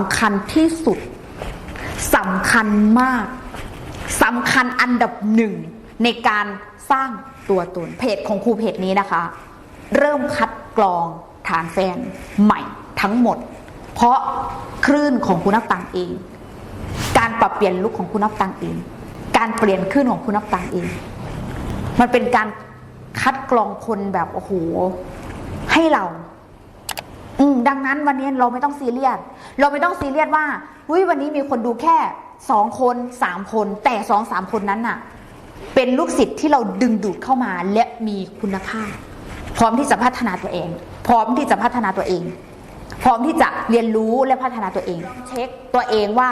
ำคัญที่สุดสำคัญมากสำคัญอันดับหนึ่งในการสร้างตัวตนเพจของครูเพจนี้นะคะ เริ่มคัดกรองฐานแฟนใหม่ทั้งหมด เพราะคลื่นของคุณนับตังเอง การปรับเปลี่ยนลุคของคุณนับตังเอง การเปลี่ยนคลื่นของคุณนับตังเอง มันเป็นการคัดกรองคนแบบโอ้โหให้เรา ดังนั้นวันนี้เราไม่ต้องซีเรียส เราไม่ต้องซีเรียสว่าเฮ้ยวันนี้มีคนดูแค่สองคนสามคน แต่สองสามคนนั้นน่ะ เป็นลูกศิษย์ที่เราดึงดูดเข้ามาและมีคุณค่าพร้อมที่จะพัฒนาตัวเอง พร้อมที่จะพัฒนาตัวเอง พร้อมที่จะเรียนรู้และพัฒนาตัวเองเช็คตัวเองว่า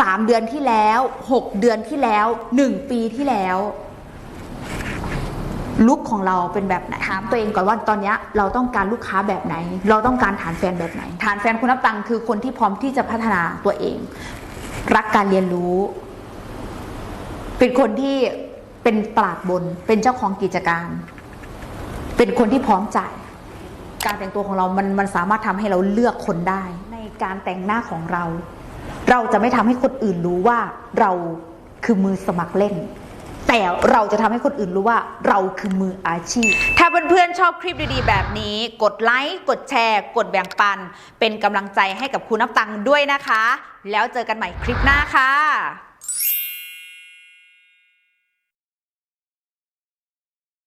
สามเดือนที่แล้วหกเดือนที่แล้วหนึ่งปีที่แล้ว ลุคของเราเป็นแบบไหนถามตัวเองก่อนว่าตอนเนี้ยเราต้องการลูกค้าแบบไหน เราต้องการฐานแฟนแบบไหน ฐานแฟนคุณนับตังค์คือคนที่พร้อมที่จะพัฒนาตัวเอง รักการเรียนรู้ เป็นคนที่เป็นตลาดบน เป็นเจ้าของกิจการ เป็นคนที่พร้อมจ่ายการแต่งตัวของเรา มันมันสามารถทำให้เราเลือกคนได้ ในการแต่งหน้าของเรา เราจะไม่ทำให้คนอื่นรู้ว่าเราคือมือสมัครเล่น แต่เราจะทำให้คนอื่นรู้ว่าเราคือมืออาชีพ ถ้าเพื่อนๆชอบคลิปดีๆ แบบนี้ กดไลค์ กดแชร์ กดแบ่งปัน เป็นกำลังใจให้กับคุณนับตังค์ด้วยนะคะ แล้วเจอกันใหม่คลิปหน้าค่ะ